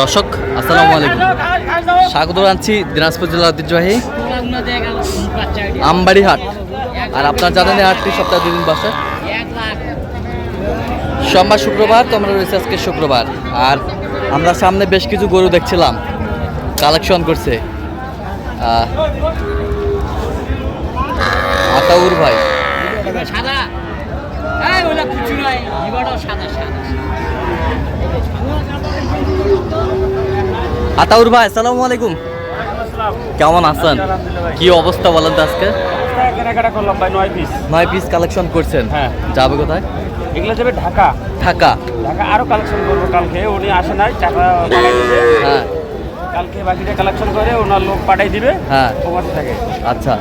দর্শক, আসসালামু আলাইকুম। স্বাগত জানাচ্ছি দিনাজপুর জেলার ঐতিহ্যবাহী আমবাড়ি হাট আর আপনার জানেন হাটটি সপ্তাহে দুদিন বসে। সোমবার শুক্রবার, তো আমরা রয়েছে আজকে শুক্রবার। আর আমরা সামনে বেশ কিছু গরু দেখছিলাম, কালেকশন করছে। আতাউর ভাই। সাদা সাদা। আতাউর ভাই আসসালামু আলাইকুম। কেমন আছেন? কি অবস্থা বলেন তো আজকে? কেনাকাটা করলাম ভাই নয় পিস নয় পিস কালেকশন করছেন? হ্যাঁ। যাবে কোথায়? এগুলো যাবে ঢাকা। ঢাকা। ঢাকা আরও কালেকশন করব কালকে উনি আসে নাই টাকা হ্যাঁ। কালকে বাকিটা কালেকশন করে ওনার লোক পাঠাই দিবে হ্যাঁ। প্রবাসে থাকে। আচ্ছা।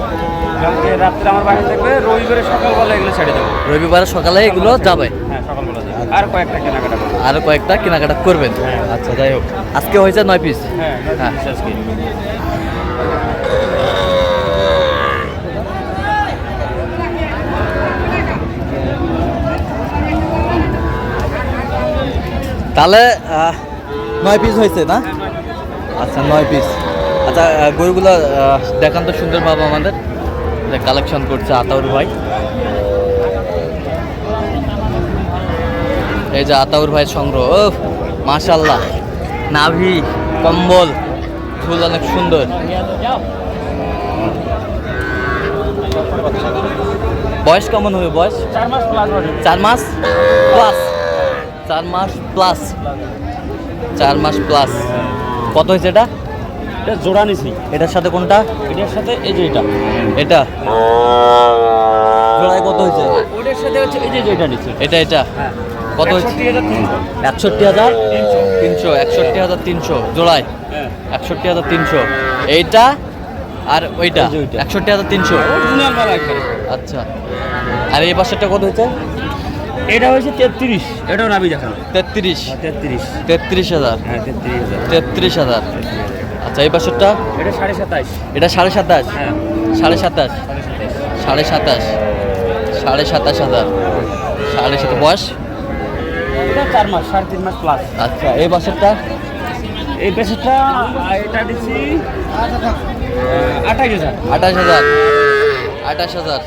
কালকে রাত্রে আমার বাসায় থাকবে রবিবারে সকালবেলা এগুলো ছেড়ে দেবো। রবিবার সকালে এগুলো যাবে? হ্যাঁ যাবে আর কয়েকটা কেনাকাটা করব আরও কয়েকটা কেনাকাটা করবেন? হ্যাঁ। আচ্ছা যাই হোক। আজকে হয়েছে নয় পিস হ্যাঁ হ্যাঁ। আজকে। তাহলে নয় পিস হয়েছে না? আচ্ছা নয় পিস আচ্ছা গরুগুলো দেখান তো সুন্দর সুন্দরভাবে আমাদের। কালেকশন করছে আতাউর ভাই। এই যে আতাউর ভাই সংগ্রহ মাশাল্লাহ নাভি কম্বল ফুল অনেক সুন্দর। বয়স কেমন হবে বয়স? চার মাস প্লাস চার মাস প্লাস চার মাস প্লাস চার মাস প্লাস কত হয়েছে এটা? এটা জোড়া নিছি। এটার সাথে কোনটা? এটার সাথে এই যে এটা। এটা। জোড়ায় কত হয়েছে? ওটার সাথে হচ্ছে এই যে যেটা নিছি। এটা এটা। হ্যাঁ। কত একষট্টি হাজার তিনশো। একষট্টি হাজার তিনশো। জোড়ায়? হ্যাঁ একষট্টি হাজার তিনশো। এইটা আর ওইটা। একষট্টি হাজার তিনশো। আচ্ছা। আর এই পাশেরটা কত হয়েছে? এটা হয়েছে তেত্রিশ। এটাও নাবি দেখানো তেত্রিশ। তেত্রিশ। তেত্রিশ হাজার। হ্যাঁ তেত্রিশ হাজার। তেত্রিশ হাজার। আচ্ছা এই পাশেরটা? এটা সাড়ে সাতাইশ এটা সাড়ে সাতাশ? হ্যাঁ। সাড়ে সাতাশ। সাড়ে সাতাশ। সাড়ে সাতাশ হাজার। সাড়ে সাতাশ। বয়স? এটা চার মাস সাড়ে তিন মাস প্লাস আচ্ছা এই বছরটা? এই পেশাটা এটা দিচ্ছি আঠাশ হাজার। আঠাশ হাজার। আঠাশ হাজার।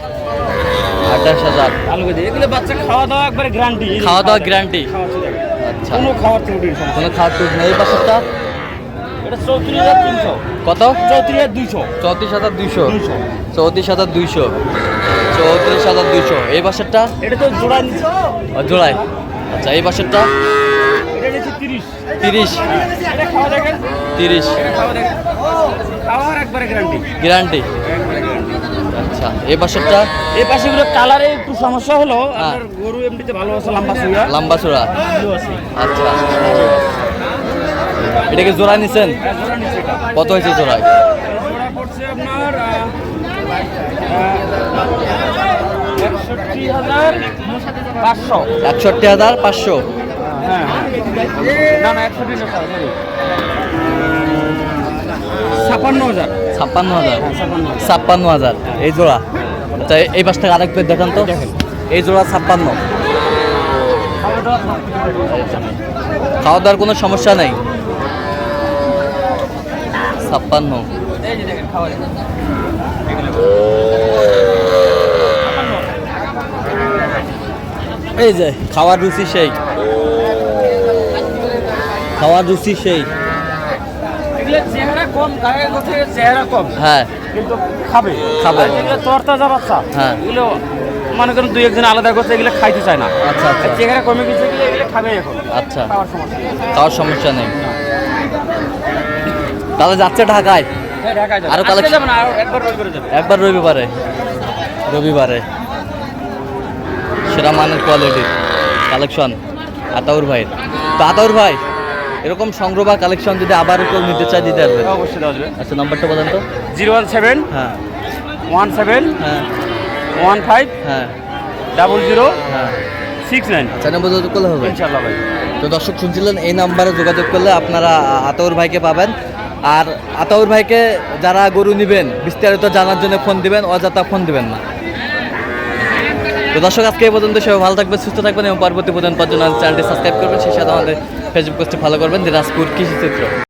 আঠাশ হাজার। আলু কেজি এগুলো বাচ্চা খাওয়া দাওয়া একবারে গ্যারান্টি খাওয়া দাওয়া গ্যারান্টি আচ্ছা। কোনো খাওয়ার ত্রুটি কোনো খাওয়ার টুট নেই। এই বছরটা? এটা চৌত্রিশ হাজার তিনশো। কত? চৌত্রিশ হাজার দুইশো। চৌত্রিশ হাজার দুইশো। চৌত্রিশ হাজার দুইশো। চৌত্রিশ হাজার দুইশো। এই বছরটা? এটা তো জোড়া নিচ্ছি। জোড়ায়। আচ্ছা এই এটা তিরিশ। তিরিশ। গ্যারান্টি আচ্ছা এই বছরটা এই পাশেগুলো কালারে একটু সমস্যা হলো। হ্যাঁ। গরু এমনিতে ভালো আছে লম্বা সুইয়া লম্বা চূড়া। আচ্ছা। এটাকে জোড়া নিছেন? কত হয়েছে জোড়ায়? আপনার একষট্টি হাজার পাঁচশো। হাজার হ্যাঁ। ছাপ্পান্ন হাজার। হ্যাঁ, ছাপান্ন হাজার। ছাপ্পান্ন হাজার। এই জোড়া। আচ্ছা এই পাশ থেকে আরেক পেট দেখান তো। এই জোড়া ছাপ্পান্ন। খাওয়া দাওয়ার কোনো সমস্যা নেই। ছাপ্পান্ন। এই যে খাওয়ার রুচি সেই। খাওয়ার রুচি সেই। চেহারা কম গায়ের কথা চেহারা কম। হ্যাঁ। কিন্তু খাবে। খাবে। তরতাজা বাচ্চা। হ্যাঁ। এগুলো মনে করেন দুই একদিন আলাদা করতে এগুলো খাইতে চায় না। আচ্ছা আচ্ছা। চেহারা কমে গেছে এগুলো এগুলো খাবে এখন। আচ্ছা। খাওয়ার সমস্যা নেই। খাওয়ার সমস্যা নেই। তাহলে যাচ্ছে ঢাকায়? হ্যাঁ, আরও। একবার রবিবারে। রবিবারে। সেরা মানের কোয়ালিটির কালেকশন আতাউর ভাইয়ের। তো আতাউর ভাই এরকম সংগ্রহ বা কালেকশন যদি আবার কেউ নিতে চায় দিতে পারবেন হ্যাঁ, অবশ্যই যাবে। আচ্ছা নাম্বারটা বলেন তো। জিরো ওয়ান সেভেন হ্যাঁ। ওয়ান সেভেন হ্যাঁ। ওয়ান ফাইভ হ্যাঁ। ডাবল জিরো হ্যাঁ। Six nine. আচ্ছা নাম্বার যোগাযোগ করলে হবে? ইনশাল্লাহ ভাই। তো দর্শক শুনছিলেন এই নাম্বারে যোগাযোগ করলে আপনারা আতাউর ভাইকে পাবেন। আর আতাউর ভাইকে যারা গরু নেবেন বিস্তারিত জানার জন্য ফোন দিবেন অযথা ফোন দিবেন না। তো দর্শক, আজকে এই পর্যন্ত সবাই ভালো থাকবেন, সুস্থ থাকবেন এবং পরবর্তী পর্যন্ত চ্যানেলটি সাবস্ক্রাইব করবেন। সেই সাথে আমাদের ফেসবুক পেজটি ফলো করবেন, দিনাজপুর কৃষি চিত্র